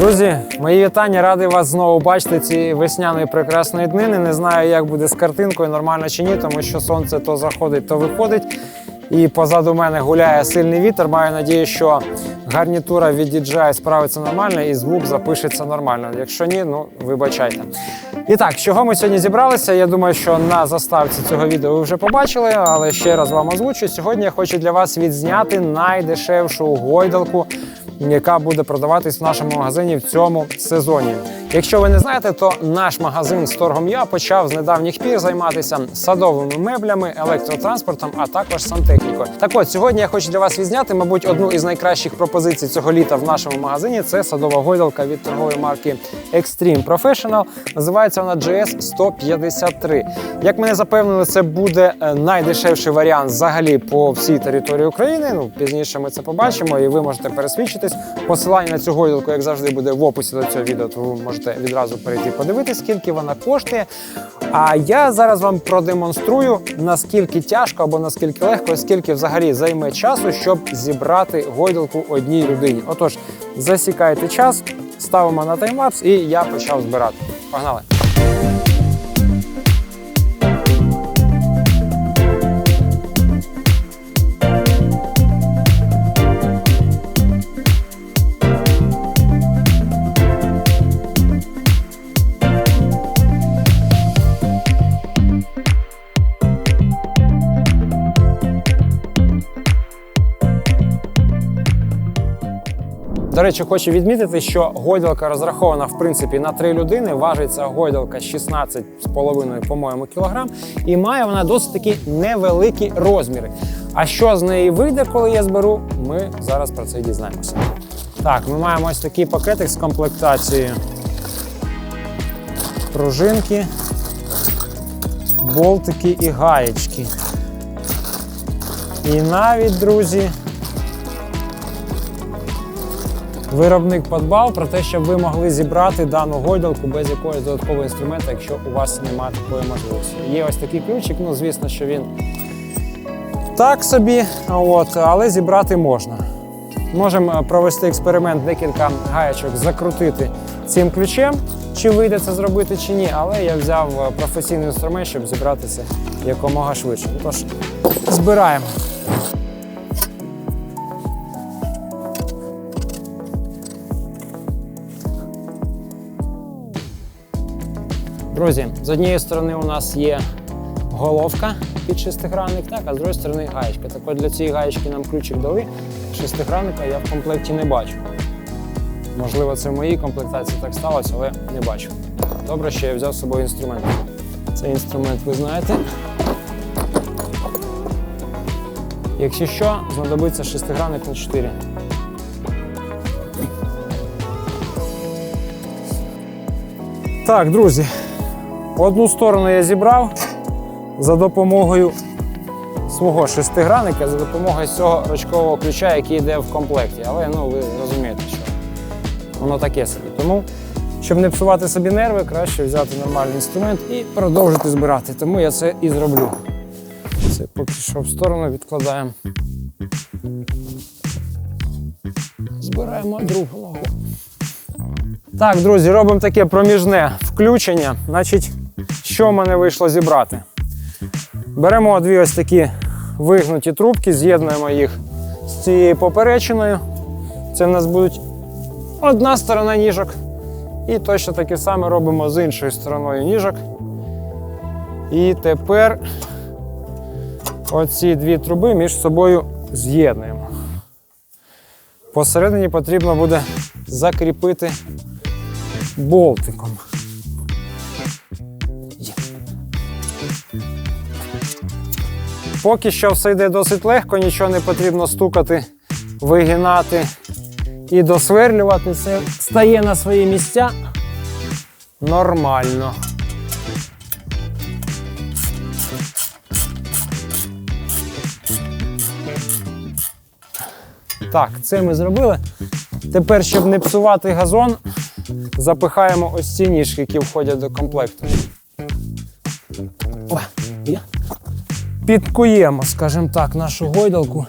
Друзі, мої вітання, радий вас знову бачити ці весняної прекрасної днини. Не знаю, як буде з картинкою, нормально чи ні, тому що сонце то заходить, то виходить. І позаду мене гуляє сильний вітер. Маю надію, що гарнітура від DJI справиться нормально і звук запишеться нормально. Якщо ні, ну вибачайте. І так, чого ми сьогодні зібралися? Я думаю, що на заставці цього відео ви вже побачили, але ще раз вам озвучу. Сьогодні я хочу для вас відзняти найдешевшу гойдалку яка буде продаватись в нашому магазині в цьому сезоні. Якщо ви не знаєте, то наш магазин з торгом я почав з недавніх пір займатися садовими меблями, електротранспортом, а також сантехнікою. Так от сьогодні я хочу для вас відзняти, мабуть, одну із найкращих пропозицій цього літа в нашому магазині. Це садова гойдалка від торгової марки Extreme Professional. Називається вона GS 153. Як мене запевнили, це буде е, найдешевший варіант взагалі по всій території України. Ну пізніше ми це побачимо, і ви можете пересвідчитись. Посилання на цю гойдалку, як завжди, буде в описі до цього відео. То ви можете відразу перейти подивитись, скільки вона коштує. А я зараз вам продемонструю наскільки тяжко або наскільки легко, скільки взагалі займе часу, щоб зібрати гойдалку одній людині. Отож, засікайте час, ставимо на таймлапс, і я почав збирати. Погнали! До речі, хочу відмітити, що гойдалка розрахована в принципі на три людини. Важиться гойдалка 16,5, по-моєму, кілограм, і має вона досить такі невеликі розміри. А що з неї вийде, коли я зберу, ми зараз про це дізнаємося. Так, ми маємо ось такий пакетик з комплектацією пружинки, болтики і гаєчки. І навіть, друзі, Виробник подбав про те, щоб ви могли зібрати дану гойдалку без якогось додаткового інструменту, якщо у вас немає такої можливості. Є ось такий ключик, ну звісно, що він так собі, от, але зібрати можна. Можемо провести експеримент, декілька гаєчок закрутити цим ключем, чи вийде це зробити, чи ні. Але я взяв е, професійний інструмент, щоб зібрати це якомога швидше. Тож, збираємо. Друзі, з однієї сторони у нас є головка під шестигранник, так, а з іншої сторони гаєчка. Так от для цієї гаєчки нам ключик дали. Шестигранника я в комплекті не бачу. Можливо, це в моїй комплектації так сталося, але не бачу. Добре, що я взяв з собою інструмент. Цей інструмент ви знаєте. Якщо що, знадобиться шестигранник на 4. Так, друзі, одну сторону я зібрав за допомогою свого шестигранника, за допомогою цього ручкового ключа, який йде в комплекті. Але ну, ви розумієте, що воно таке собі. Тому, щоб не псувати собі нерви, краще взяти нормальний інструмент і продовжити збирати. Тому я це і зроблю. Це поки що в сторону відкладаємо. Збираємо другу ногу. Так, друзі, робимо таке проміжне включення. Значить, що в мене вийшло зібрати? Беремо дві ось такі вигнуті трубки, з'єднуємо їх з цією поперечиною. Це в нас будуть одна сторона ніжок. І точно таке саме робимо з іншою стороною ніжок. І тепер оці дві труби між собою з'єднуємо. Посередині потрібно буде закріпити болтиком. Поки що все йде досить легко, нічого не потрібно стукати, вигинати і досверлювати. Все стає на свої місця нормально. Так, це ми зробили. Тепер, щоб не псувати газон, запихаємо ось ці ніжки, які входять до комплекту. Підкуємо, скажімо так, нашу гойдалку.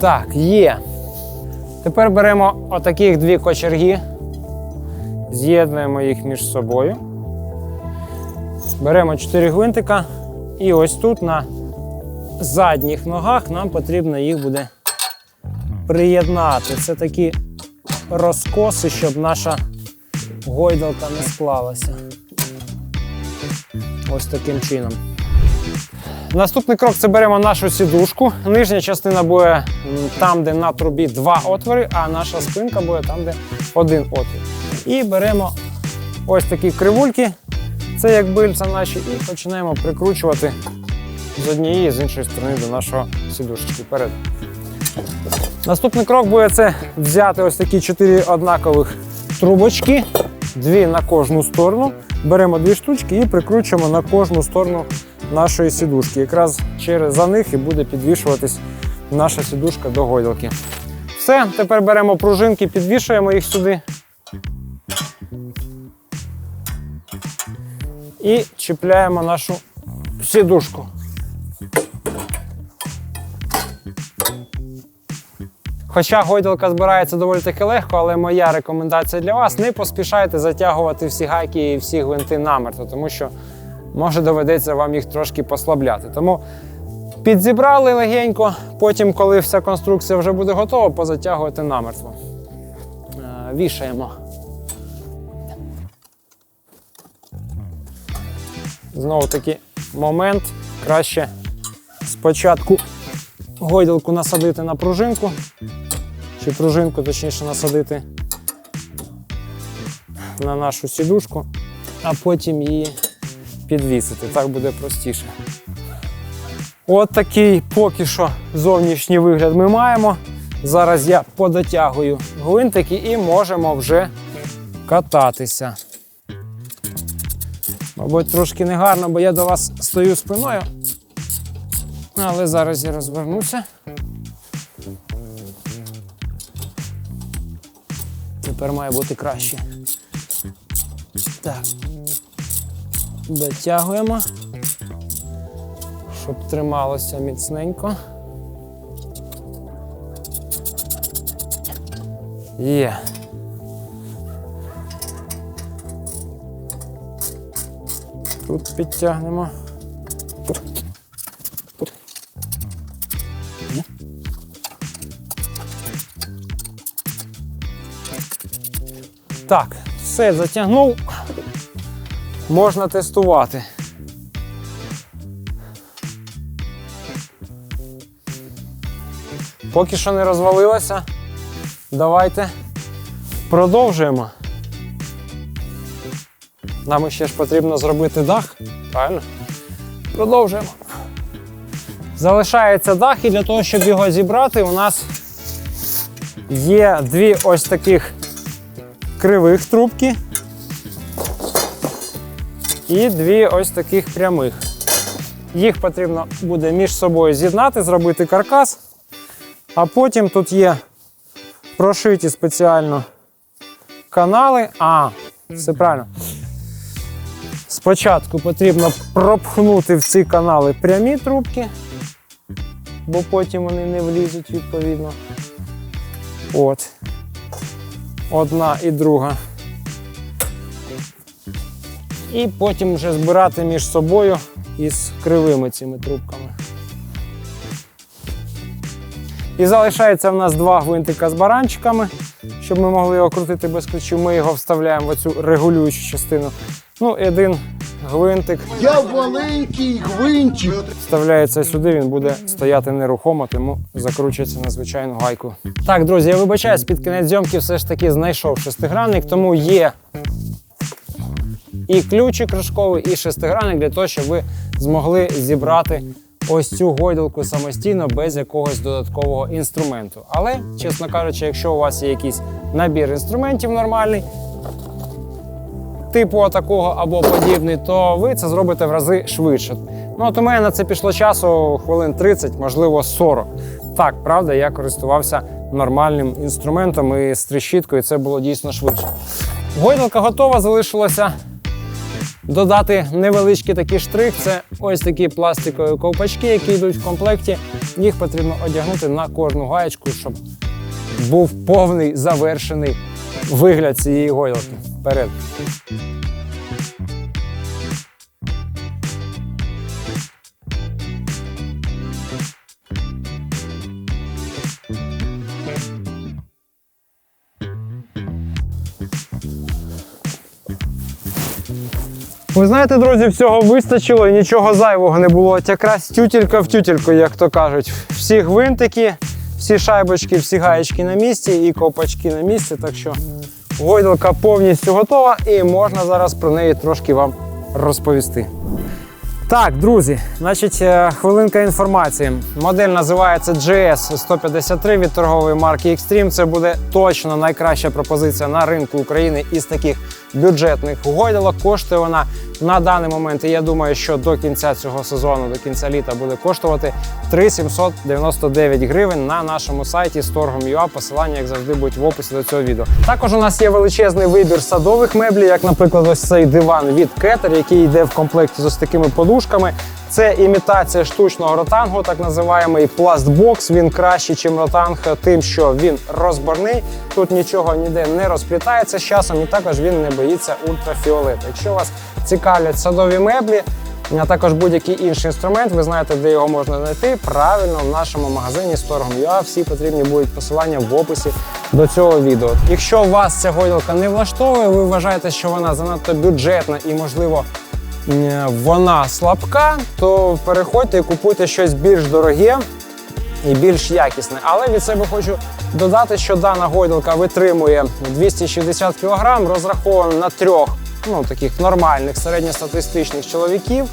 Так, є. Тепер беремо отаких дві кочерги, з'єднуємо їх між собою. Беремо 4 гвинтика, і ось тут на задніх ногах нам потрібно їх буде приєднати. Це такі розкоси, щоб наша гойдалка не склалася. Ось таким чином. Наступний крок це беремо нашу сідушку. Нижня частина буде там, де на трубі два отвори, а наша спинка буде там, де один отвір. І беремо ось такі кривульки, це як бильця наші, і починаємо прикручувати з однієї і з іншої сторони до нашого сідушечки вперед. Наступний крок буде це взяти ось такі чотири однакових трубочки, дві на кожну сторону. Беремо дві штучки і прикручуємо на кожну сторону нашої сідушки. Якраз через за них і буде підвішуватись наша сідушка до гойдалки. Все, тепер беремо пружинки, підвішуємо їх сюди. І чіпляємо нашу сідушку. Хоча гойдалка збирається доволі таки легко, але моя рекомендація для вас не поспішайте затягувати всі гайки і всі гвинти намерто, тому що може доведеться вам їх трошки послабляти. Тому підзібрали легенько, потім, коли вся конструкція вже буде готова, позатягуйте намертво. Е, Вішаємо. Знову таки момент. Краще спочатку гойдалку насадити на пружинку, чи пружинку, точніше, насадити на нашу сідушку, а потім її підвісити. Так буде простіше. От такий поки що зовнішній вигляд ми маємо. Зараз я подотягую гвинтики і можемо вже кататися. Мабуть, трошки негарно, бо я до вас стою спиною. Але зараз я розвернуся. Тепер має бути краще. Так. Дотягуємо, щоб трималося міцненько. Є. Тут підтягнемо. Так, все затягнув. Можна тестувати. Поки що не розвалилося. Давайте продовжуємо. Нам ще ж потрібно зробити дах, правильно? Продовжуємо. Залишається дах, і для того, щоб його зібрати, у нас є дві ось таких кривих трубки і дві ось таких прямих. Їх потрібно буде між собою з'єднати, зробити каркас, а потім тут є прошиті спеціально канали. А, все правильно. Спочатку потрібно пропхнути в ці канали прямі трубки, бо потім вони не влізуть відповідно. От. Одна і друга. І потім вже збирати між собою із кривими цими трубками. І залишається в нас два гвинтика з баранчиками, щоб ми могли його крутити без ключів. Ми його вставляємо в оцю регулюючу частину. Ну, і один гвинтик Я маленький гвинтик. вставляється сюди, він буде стояти нерухомо, тому закручується на звичайну гайку. Так, друзі, я вибачаюсь, під кінець зйомки все ж таки знайшов шестигранник, тому є і ключик рожковий, і шестигранник для того, щоб ви змогли зібрати ось цю гойдалку самостійно без якогось додаткового інструменту. Але, чесно кажучи, якщо у вас є якийсь набір інструментів нормальний, типу такого або подібний, то ви це зробите в рази швидше. Ну от у мене на це пішло часу хвилин 30, можливо 40. Так, правда, я користувався нормальним інструментом і з трещіткою, це було дійсно швидше. Гойдалка готова, залишилося додати невеличкий такий штрих. Це ось такі пластикові ковпачки, які йдуть в комплекті. Їх потрібно одягнути на кожну гаєчку, щоб був повний завершений вигляд цієї гойдалки. Вперед. Ви знаєте, друзі, всього вистачило і нічого зайвого не було. От якраз тютілька в тютільку, як то кажуть. Всі гвинтики, всі шайбочки, всі гаєчки на місці і ковпачки на місці. Так що гойдалка повністю готова і можна зараз про неї трошки вам розповісти. Так, друзі, значить, е, хвилинка інформації. Модель називається GS 153 від торгової марки Extreme. Це буде точно найкраща пропозиція на ринку України із таких бюджетних гойдалок. Коштує вона на даний момент. І я думаю, що до кінця цього сезону, до кінця літа, буде коштувати 3799 гривень на нашому сайті Storgom.ua. Посилання, як завжди, будуть в описі до цього відео. Також у нас є величезний вибір садових меблів, як, наприклад, ось цей диван від Кетер, який йде в комплекті з ось такими подушками. Це імітація штучного ротангу, так називаємий пластбокс. Він кращий, ніж ротанг, тим, що він розборний. Тут нічого ніде не розплітається з часом, і також він не боїться ультрафіолету. Якщо вас цікавлять садові меблі, а також будь-який інший інструмент, ви знаєте, де його можна знайти. Правильно, в нашому магазині Storgom.ua всі потрібні будуть посилання в описі до цього відео. Якщо вас ця гойдалка не влаштовує, ви вважаєте, що вона занадто бюджетна і, можливо, вона слабка, то переходьте і купуйте щось більш дороге і більш якісне. Але від себе хочу додати, що дана гойдалка витримує 260 кг, розрахована на трьох ну, таких нормальних середньостатистичних чоловіків.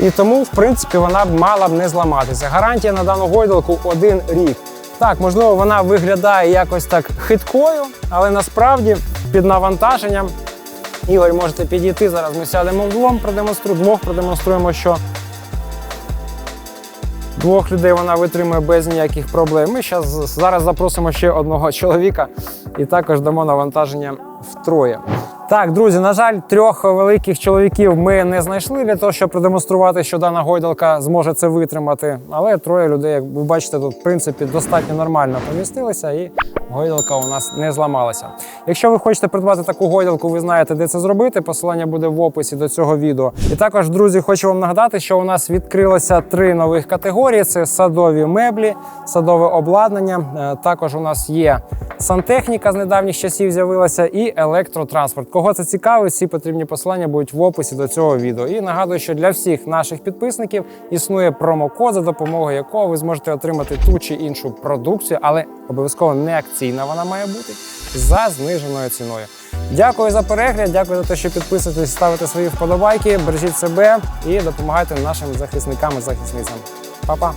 І тому, в принципі, вона б мала б не зламатися. Гарантія на дану гойдалку один рік. Так, можливо, вона виглядає якось так хиткою, але насправді під навантаженням. Ігор, можете підійти. Зараз ми сядемо вдвом, продемонструємо, двох продемонструємо, що двох людей вона витримує без ніяких проблем. Ми щас, зараз запросимо ще одного чоловіка і також дамо навантаження втроє. Так, друзі, на жаль, трьох великих чоловіків ми не знайшли для того, щоб продемонструвати, що дана гойдалка зможе це витримати. Але троє людей, як ви бачите, тут в принципі достатньо нормально помістилися, і гойдалка у нас не зламалася. Якщо ви хочете придбати таку гойдалку, ви знаєте, де це зробити. Посилання буде в описі до цього відео. І також, друзі, хочу вам нагадати, що у нас відкрилося три нових категорії: це садові меблі, садове обладнання. Е, Також у нас є сантехніка з недавніх часів з'явилася і електротранспорт. Кого це цікавить, всі потрібні посилання будуть в описі до цього відео. І нагадую, що для всіх наших підписників існує промокод, за допомогою якого ви зможете отримати ту чи іншу продукцію, але обов'язково не акційна вона має бути за зниженою ціною. Дякую за перегляд, дякую за те, що підписуєтесь, ставите свої вподобайки, бережіть себе і допомагайте нашим захисникам і захисницям. Па-па!